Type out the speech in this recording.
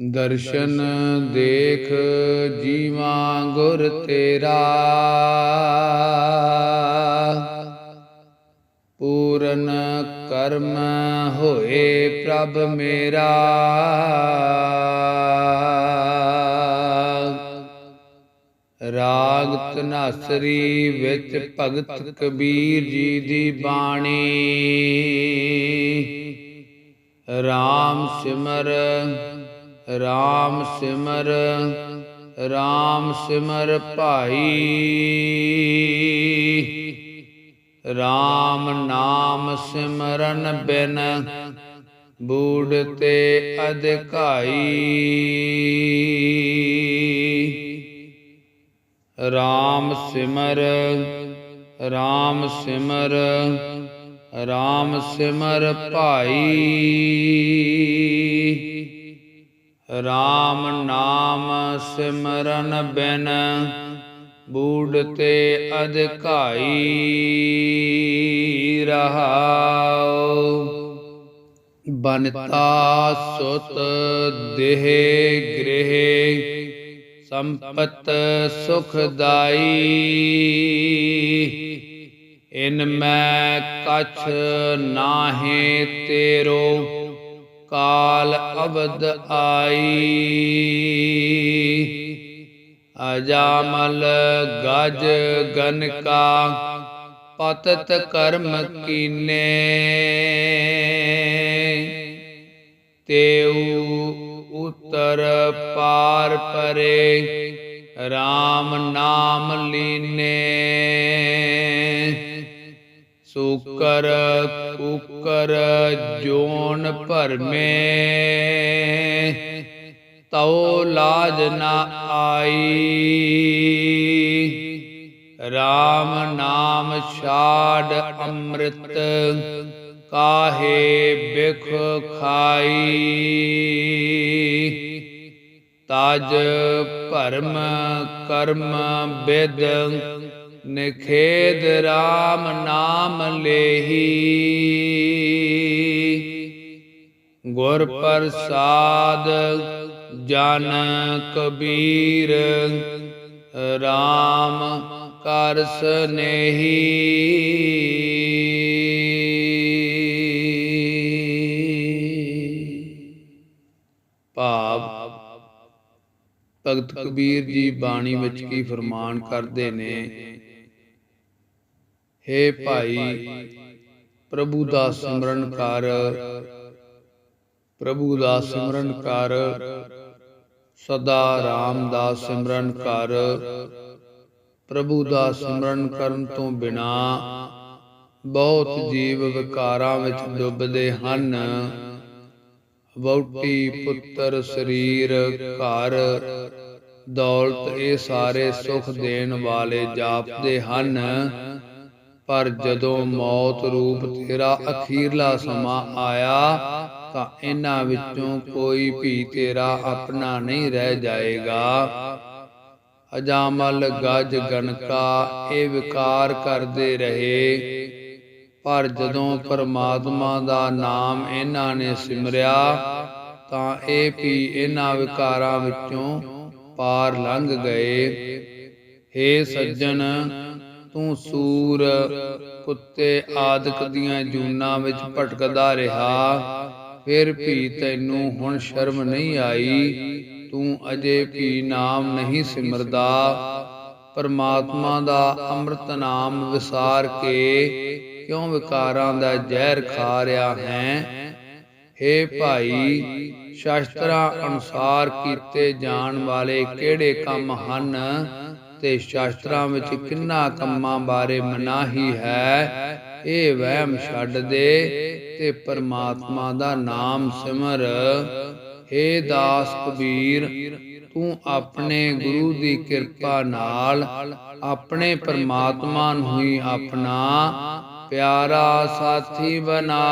ਦਰਸ਼ਨ ਦੇਖ ਜੀਵਾ ਗੁਰ ਤੇਰਾ। ਪੂਰਨ ਕਰਮ ਹੋਏ ਪ੍ਰਭ ਮੇਰਾ। ਰਾਗ ਤਨਾਸਰੀ ਵਿੱਚ ਭਗਤ ਕਬੀਰ ਜੀ ਦੀ ਬਾਣੀ। RAM ਸਿਮਰ RAM ਸਿਮਰ RAM ਸਿਮਰ ਭਾਈ। RAM ਨਾਮ ਸਿਮਰਨ ਬਿਨ, ਬੂੜ ਤੇ ਅਧਿਕਾਈ। RAM ਸਿਮਰ RAM ਸਿਮਰ RAM ਸਿਮਰ ਭਾਈ। RAM ਨਾਮ ਸਿਮਰਨ ਬਿਨ, ਬੂੜ ਤੇ ਅਧਿਕਾਈ ਰਹਾਉ। ਬਨਤਾ ਸੁਤ ਦੇਹ ਗ੍ਰਹਿ, ਸੰਪਤ ਸੁਖਦਾਈ ਇਨ ਮੈਂ ਕਛ ਨਾਹੇ ਤੇਰੋ ਕਾਲ ਅਬਦ ਆਈ। ਅਜਾਮਲ ਗਜ ਗਨਕਾ ਪਤਤ ਕਰਮ ਕੀਨੇ। ਤੇਉ ਉਤਰ ਪਾਰ ਪਰੇ RAM ਨਾਮ ਲੀਨੇ। ਸੂਕਰ, ਕੁਕਰ ਜੋਨ ਭਰਮੇ। ਤਉ ਲਾਜ ਨਾ ਆਈ। RAM ਨਾਮ ਛਾੜ ਅੰਮ੍ਰਿਤ, ਕਾਹੇ ਬਿਖ ਖਾਈ। ਤਜ ਭਰਮ ਕਰਮ ਬਿਦ ਨਿਖੇਦ RAM ਨਾਮ ਲੇਹੀ। ਗੁਰ ਪ੍ਰਸਾਦ ਜਨ ਕਬੀਰ RAM ਕਰ ਸਨੇਹੀ ਭਾਵ ਭਗਤ ਕਬੀਰ ਜੀ ਬਾਣੀ ਵਿੱਚ ਕੀ ਫਰਮਾਨ ਕਰਦੇ ਨੇ? ਹੇ ਭਾਈ, ਪ੍ਰਭੂ ਦਾ ਸਿਮਰਨ ਕਰ। ਪ੍ਰਭੂ ਦਾ ਸਿਮਰਨ ਕਰ। ਸਦਾ RAM ਦਾ ਸਿਮਰਨ ਕਰ। ਪ੍ਰਭੂ ਦਾ ਸਿਮਰਨ ਕਰਨ ਤੋਂ ਬਿਨਾ ਬਹੁਤ ਜੀਵ ਵਿਕਾਰਾਂ ਵਿੱਚ ਡੁੱਬਦੇ ਹਨ। ਵਹੁਟੀ, ਪੁੱਤਰ, ਸਰੀਰ, ਘਰ, ਦੌਲਤ ਇਹ ਸਾਰੇ ਸੁਖ ਦੇਣ ਵਾਲੇ ਜਾਪਦੇ ਹਨ। ਪਰ ਜਦੋਂ ਮੌਤ ਰੂਪ ਤੇਰਾ ਅਖੀਰਲਾ ਸਮਾਂ ਆਇਆ ਤਾਂ ਇਹਨਾਂ ਵਿੱਚੋਂ ਕੋਈ ਵੀ ਤੇਰਾ ਆਪਣਾ ਨਹੀਂ ਰਹਿ ਜਾਏਗਾ। ਅਜਾਮਲ ਗਜ ਗਣਕਾ, ਇਹ ਵਿਕਾਰ ਕਰਦੇ ਰਹੇ। ਪਰ ਜਦੋਂ ਪਰਮਾਤਮਾ ਦਾ ਨਾਮ ਇਹਨਾਂ ਨੇ ਸਿਮਰਿਆ, ਤਾਂ ਇਹ ਵੀ ਇਹਨਾਂ ਵਿਕਾਰਾਂ ਵਿੱਚੋਂ ਪਾਰ ਲੰਘ ਗਏ। हे ਸੱਜਣ ਤੂੰ ਸੂਰ ਕੁੱਤੇ ਆਦਿਕ ਦੀਆਂ ਜੂਨਾਂ ਵਿੱਚ ਭਟਕਦਾ ਰਿਹਾ, ਫਿਰ ਵੀ ਤੈਨੂੰ ਹੁਣ ਸ਼ਰਮ ਨਹੀਂ ਆਈ, ਤੂੰ ਅਜੇ ਵੀ ਨਾਮ ਨਹੀਂ ਸਿਮਰਦਾ। ਪਰਮਾਤਮਾ ਦਾ ਅੰਮ੍ਰਿਤ ਨਾਮ ਵਿਸਾਰ ਕੇ ਕਿਉਂ ਵਿਕਾਰਾਂ ਦਾ ਜ਼ਹਿਰ ਖਾ ਰਿਹਾ ਹੈ? हे ਭਾਈ, ਸ਼ਾਸਤਰਾਂ ਅਨੁਸਾਰ ਕੀਤੇ ਜਾਣ ਵਾਲੇ ਕਿਹੜੇ ਕੰਮ ਹਨ? ਤੇ ਸ਼ਾਸਤਰਾਂ ਵਿੱਚ ਕਿੰਨਾ ਕੰਮਾਂ ਬਾਰੇ ਮਨਾਹੀ ਹੈ, ਇਹ ਵਹਿਮ ਛੱਡ ਦੇ ਤੇ ਪਰਮਾਤਮਾ ਦਾ ਨਾਮ ਸਿਮਰ। ਏ ਦਾਸ ਕਬੀਰ, ਤੂੰ ਆਪਣੇ ਗੁਰੂ ਦੀ ਕਿਰਪਾ ਨਾਲ ਆਪਣੇ ਪਰਮਾਤਮਾ ਨੂੰ ਹੀ ਆਪਣਾ ਪਿਆਰਾ ਸਾਥੀ ਬਣਾ।